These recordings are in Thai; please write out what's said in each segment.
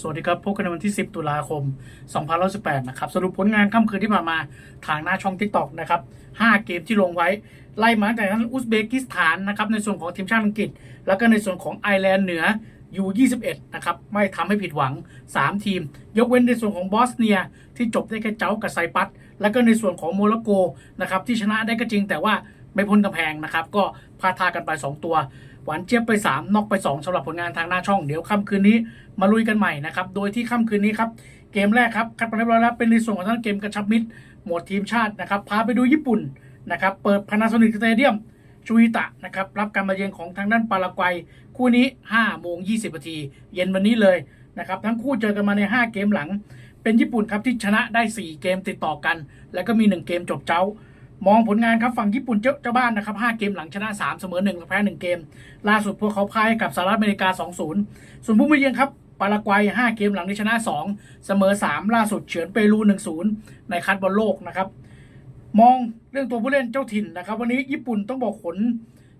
สวัสดีครับพบกันในวันที่ 10 ตุลาคม2018นะครับ สรุปผลงานค่ำคืนที่ผ่านมาทางหน้าช่อง TikTok นะครับ 5 เกมที่ลงไว้ ไล่มาแต่ทั้งอุซเบกิสถานนะครับ ในส่วนของทีมชาติอังกฤษ แล้วก็ในส่วนของไอร์แลนด์เหนือ U21 นะครับ ไม่ทำให้ผิดหวัง 3 ทีม ยกเว้นในส่วนของบอสเนีย ที่จบได้แค่เจ้ากับไซปัสแล้วก็ในส่วนของโมร็อกโกนะครับที่ชนะได้ก็จริงแต่ว่าไม่พ้นกำแพงนะครับก็พาทากันไป 2 ตัว หวานเจี๊ยบไป3นอกไป 2สำหรับผลงานทางหน้าช่องเดี๋ยวค่ำคืนนี้มาลุยกันใหม่นะครับโดยที่ค่ำคืนนี้ครับเกมแรกครับคัดมาเรียบร้อยแล้วเป็นในส่วนของทั้งเกมกระชับมิตรหมวดทีมชาตินะครับพาไปดูญี่ปุ่นนะครับเปิดพานาโซนิกสเตเดียมชูอิตะนะครับรับการมาเยือนของทางด้านปารากวัย คู่นี้5โมง20นาทีเย็นวันนี้เลยนะครับทั้งคู่เจอกันมาใน 5 เกมหลัง เป็นญี่ปุ่นครับที่ชนะได้ 4 เกมติดต่อกัน แล้วก็มี 1 เกมจบเจ้า มองผลงานครับฝั่งญี่ปุ่นเจ้าเจ้าบ้านนะครับ5เกมหลังชนะ 3 เสมอ1และแพ้1เกม ล่าสุดพวกเขาพ่ายกับสหรัฐอเมริกา 2-0 ส่วนผู้มาเยือนครับปารากวัย 5 เกมหลังที่ชนะ 2 เสมอ 3 ล่าสุดเฉือนเปรู 1-0 ในคัดบอลโลกนะครับ มองเรื่องตัวผู้เล่นเจ้าถิ่นนะครับ วันนี้ญี่ปุ่นต้องบอกขน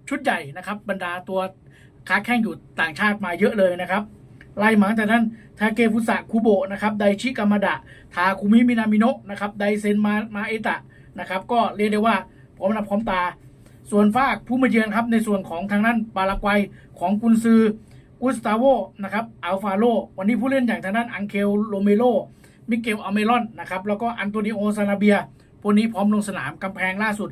ชุดใหญ่นะครับ บรรดาตัวค้าแข่งอยู่ต่างชาติมาเยอะเลยนะครับไล่มาตั้งแต่นั้นทาเกฟุสะคุโบะนะครับไดชิกามาดะ ทาคุมิมินามิโนะนะครับไดเซนมามาเอตะ นะครับ ก็เรียกได้ว่าพร้อมหน้าพร้อมตา ส่วนฝากผู้มาเยือนครับในส่วนของทางนั้นปารากวัยของกุนซือกุสตาโวนะครับอัลฟาโลวันนี้ผู้เล่นอย่างทางด้นอังเคลโรเมโลมิเกลอเมรอนนะครับแล้วก็อันโตนิโอซานาเบียพวกนี้พร้อมลงสนามกำแพงล่าสุด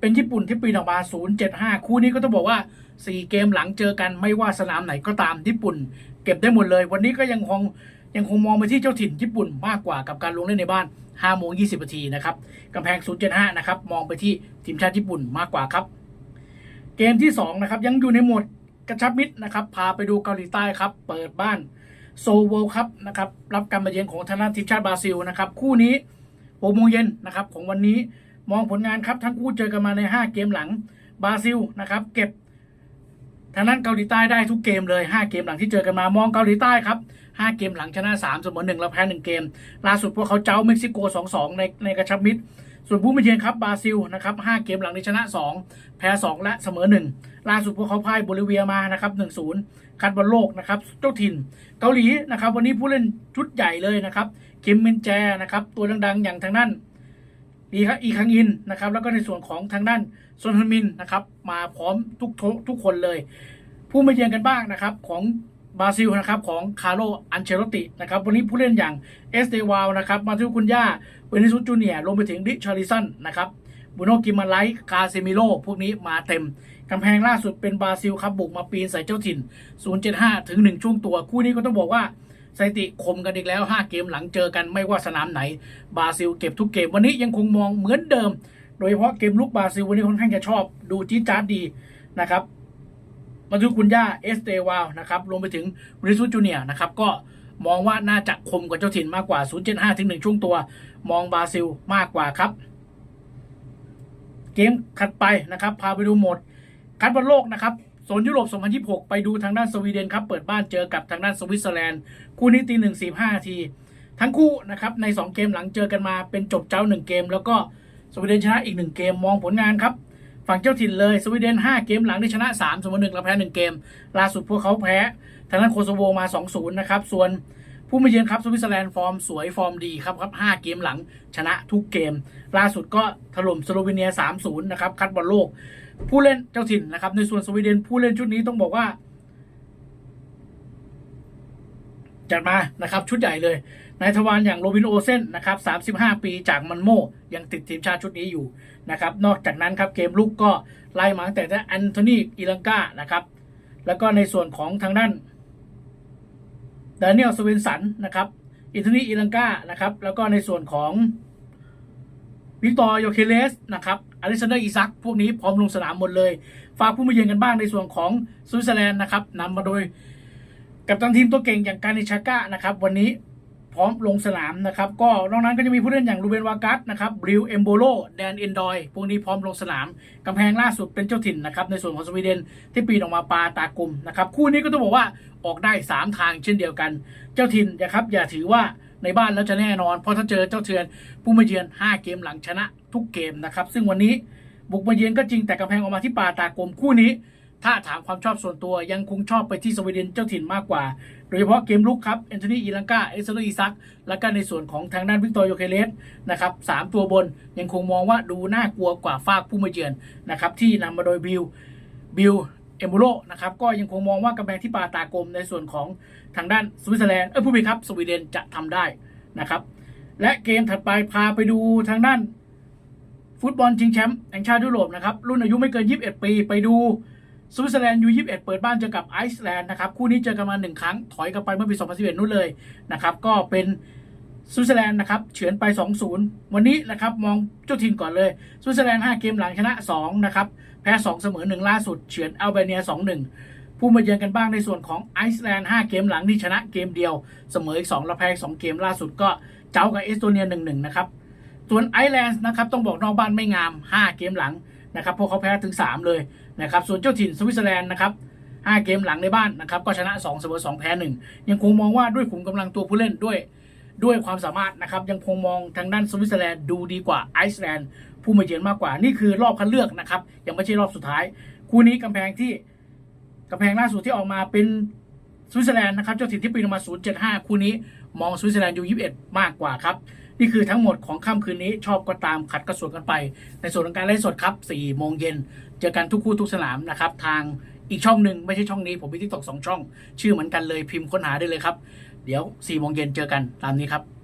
เป็นญี่ปุ่นที่ปีนออกมา 075 คู่นี้ก็ต้องบอกว่า 4 เกมหลังเจอกันไม่ว่าสนามไหนก็ตามญี่ปุ่น เก็บได้หมดเลย วันนี้ก็ยังคงยังคงมองไปที่เจ้าถิ่นญี่ปุ่นมากกว่ากับการลงเล่นในบ้าน 5โมง20นาทีนะครับกำแพง 0.5 นะครับ มองไปที่ทีมชาติญี่ปุ่นมากกว่าครับ เกมที่ 2 นะครับ ยังอยู่ในโหมดกระชับมิตรนะครับ พาไปดูเกาหลีใต้ครับ เปิดบ้านโซเวลครับนะครับ รับการมาเยือนของทางด้านทีมชาติบราซิลนะครับ คู่นี้6โมงเย็นนะครับของวันนี้มองผลงานครับ ทั้งคู่เจอกันมาใน 5 เกมหลังบราซิลนะครับ เก็บ ทางนั้นเกาหลีใต้ได้ทุกเกมเลย 5 เกมหลังที่เจอกันมามองเกาหลีใต้ครับ 5 เกมหลังชนะ3เสมอ1แล้วแพ้1เกม ล่าสุดพวกเขาเจ้าเม็กซิโก 2-2 ในในกระชับมิตร ส่วนผู้มาเยือนครับบราซิลนะครับ5เกมหลังที่ชนะ 2 แพ้ 2 และเสมอ 1 ล่าสุดพวกเขาพ่ายโบลิเวียมานะครับ1-0คัดบอลโลกนะครับเจ้าถิ่นเกาหลีนะครับวันนี้ผู้เล่นชุดใหญ่เลยนะครับคิมมินแจนะครับตัวดังๆ อย่างทางด้นดีครับอีคังอินนะครับแล้วก็ในส่วนของทางด้าน ซอนฮึนมินนะครับมาพร้อมทุกทุกคนเลย ผู้มาเยือนกันบ้างนะครับของบราซิลนะครับของคาร์โลอันเชโรตินะครับวันนี้ผู้เล่นอย่างเอสเดวาลนะครับมาทิวคุนย่าเวนิสุสจูเนียรวมไปถึงดิชาริสันนะครับบูโนกิมาไลคาเซมิโลพวกนี้มาเต็มกำแพงล่าสุดเป็นบราซิลครับบุกมาปีนใส่เจ้าถิ่น 075 ถึง 1 ช่วงตัว คู่นี้ก็ต้องบอกว่าสถิติคมกันอีกแล้ว 5 เกมหลังเจอกันไม่ว่าสนามไหน บราซิลเก็บทุกเกมวันนี้ยังคงมองเหมือนเดิม โดยเฉพาะเกมลุกบราซิลวันนี้ค่อนข้างจะชอบดูจี๊ดจ๊าดดีนะครับมาดูกุนย่าเอสเตวาลนะครับรวมไปถึงริซูจูเนียนะครับก็มองว่าน่าจะคมกว่าเจ้าถิ่นมากกว่า 075 ถึง 1 ช่วงตัว มองบราซิลมากกว่าครับ เกมถัดไปนะครับ พาไปดูหมด คัดบอลโลกนะครับโซนยุโรป 2026 ไปดูทางด้านสวีเดนครับ เปิดบ้านเจอกับทางด้านสวิตเซอร์แลนด์ คู่นี้ตีหนึ่งสี่ห้าที ทั้งคู่นะครับใน 2 เกมหลังเจอกันมาเป็นจบเจ้า 1 เกม แล้วก็ สวีเดนชนะอีก1เกมมองผลงานครับ ฝั่งเจ้าถิ่นเลยสวีเดน 5 เกมหลังที่ชนะ3เสมอ1และแพ้1เกม ล่าสุดพวกเขาแพ้ทางด้านโคโซโวมา 2-0 นะครับ ส่วนผู้มาเยือนครับสวิตเซอร์แลนด์ฟอร์มสวยฟอร์มดีครับครับ 5 เกมหลังชนะทุกเกม ล่าสุดก็ถล่มสโลวีเนีย 3-0 นะครับ คัดบอลโลก ผู้เล่นเจ้าถิ่นนะครับ ในส่วนสวีเดนผู้เล่นชุดนี้ต้องบอกว่าจัดมานะครับชุดใหญ่เลย นายทวารอย่างโรบินโอเซนนะครับ 35 ปีจากมันโมยังติดทีมชาติชุดนี้อยู่นะครับ นอกจากนั้นครับเกมลุกก็ไล่มาตั้งแต่แอนโทนีอิลังกานะครับ แล้วก็ในส่วนของทางด้านดานิเอลสเวนสันนะครับอินโทนีอิลังกานะครับ แล้วก็ในส่วนของวิกตอร์โยเคเลสนะครับอเล็กซานเดอร์อีซักพวกนี้พร้อมลงสนามหมดเลย ฝากผู้มาเยือนกันบ้างในส่วนของสวิตเซอร์แลนด์นะครับนำมาโดยกับตันทีมตัวเก่งอย่างการนิชาก้านะครับ วันนี้ พร้อมลงสนามนะครับ ก็นอกนั้นก็จะมีผู้เล่นอย่างรูเบนวากัสนะครับบริวเอมโบโลแดนเอนดอย พวกนี้พร้อมลงสนาม กำแพงล่าสุดเป็นเจ้าถิ่นนะครับ ในส่วนของสวีเดนที่ปีนออกมาปาตากลมนะครับ คู่นี้ก็ต้องบอกว่าออกได้ 3 ทางเช่นเดียวกัน เจ้าถิ่นนะครับอย่าถือว่าในบ้านแล้วจะแน่นอน เพราะถ้าเจอเจ้าเทือนผู้มาเยือน 5 เกมหลังชนะทุกเกมนะครับ ซึ่งวันนี้บุกมาเยือนก็จริงแต่กำแพงออกมาที่ปาตากลมคู่นี้ ถ้าถามความชอบส่วนตัวยังคงชอบไปที่สวีเดนเจ้าถิ่นมากกว่า โดยเฉพาะเกมลุกครับแอนโทนีอีลังกาเอสโตอีซัก และก็ในส่วนของทางด้านวิกตอร์โยเคเลสนะครับสามตัวบนยังคงมองว่าดูน่ากลัวกว่าฟากผู้มาเยือนนะครับที่นำมาโดยบิลบิลเอมูโรนะครับก็ยังคงมองว่ากำแพงที่ปาตากลมในส่วนของทางด้านสวิตเซอร์แลนด์เออผู้พิครับสวีเดนจะทำได้นะครับและเกมถัดไปพาไปดูทางด้านฟุตบอลชิงแชมป์แห่งชาติยุโรปนะครับรุ่นอายุไม่เกิน 21 ปีไปดู สวิตเซอร์แลนด์ยู21เอ็ดเปิดบ้านเจอกับไอซ์แลนด์นะครับคู่นี้เจอกันมาหนึ่งครั้งถอยกลับไปเมื่อปี2011นู่นเลยนะครับก็เป็นสวิตเซอร์แลนด์นะครับเฉือนไป 2-0 วันนี้นะครับมองเจ้าถิ่นก่อนเลยสวิตเซอร์แลนด์ 5 เกมหลังชนะ2นะครับแพ้ 2 เสมอ 1 ล่าสุดเฉือนอัลเบเนีย 2-1 ผู้มาเยือนกันบ้างในส่วนของไอซ์แลนด์ 5 เกมหลังที่ชนะเกมเดียว เสมออีก2และแพ้อีก2เกมล่าสุดก็เจ้ากับเอสโตเนีย 1-1 นะครับ ส่วนไอร์แลนด์นะครับต้องบอกนอกบ้านไม่งาม 5 เกมหลัง นะครับเพราะเขาแพ้ถึง 3 เลยนะครับส่วนเจ้าถิ่นสวิตเซอร์แลนด์นะครับ5เกมหลังในบ้านนะครับก็ชนะ2เสมอ2แพ้1ยังคงมองว่าด้วยขุมกำลังตัวผู้เล่นด้วยด้วยความสามารถนะครับยังคงมองทางด้านสวิตเซอร์แลนด์ดูดีกว่าไอซ์แลนด์ผู้มาเยือนมากกว่านี่คือรอบคัดเลือกนะครับยังไม่ใช่รอบสุดท้าย คู่นี้กำแพงที่กำแพงล่าสุดที่ออกมาเป็นสวิตเซอร์แลนด์นะครับเจ้าถิ่นที่ปีนมา 075 คู่นี้มองสวิตเซอร์แลนด์อยู่ 21 มากกว่าครับ นี่คือทั้งหมดของค่ำคืนนี้ชอบก็ตามขัดก็สวนกันไป ในส่วนของการไลฟ์สดครับ4โมงเย็นเจอกันทุกคู่ทุกสนามนะครับทางอีกช่องหนึ่งไม่ใช่ช่องนี้ ผมมีทิกตอกสองช่อง ชื่อเหมือนกันเลยพิมพ์ค้นหาได้เลยครับ เดี๋ยว4โมงเย็นเจอกันตามนี้ครับ